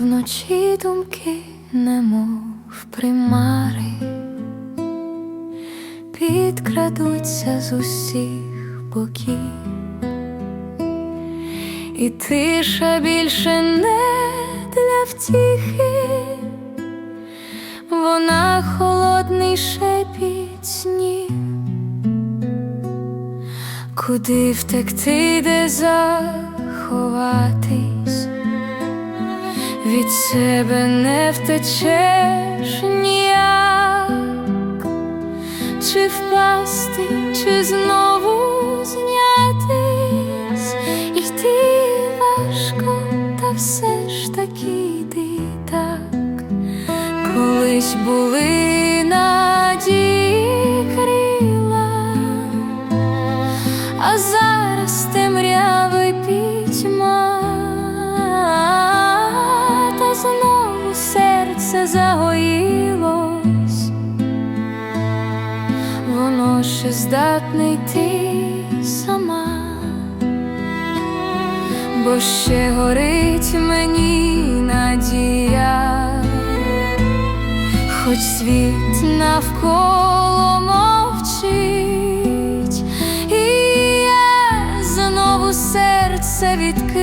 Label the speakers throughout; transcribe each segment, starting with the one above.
Speaker 1: Вночі думки, немов примари, підкрадуться з усіх боків, і тиша більше не для втіхи, вона холодний шепіт снів. Куди втекти, де заховатись, від себе не втечеш ніяк, чи впасти, чи знову знятись, йти важко, та все ж таки йди так, колись були надії крила. А серце загоїлось, воно ще здатне йти сама, бо ще горить мені надія, хоч світ навколо мовчить, і я знову серце відкрию,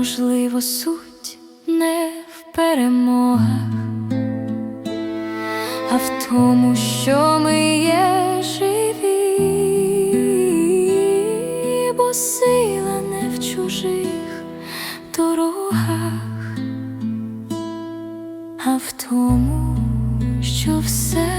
Speaker 1: Можливо, суть не в перемогах, а в тому, що ми є живі, бо сила не в чужих дорогах, а в тому, що в серці.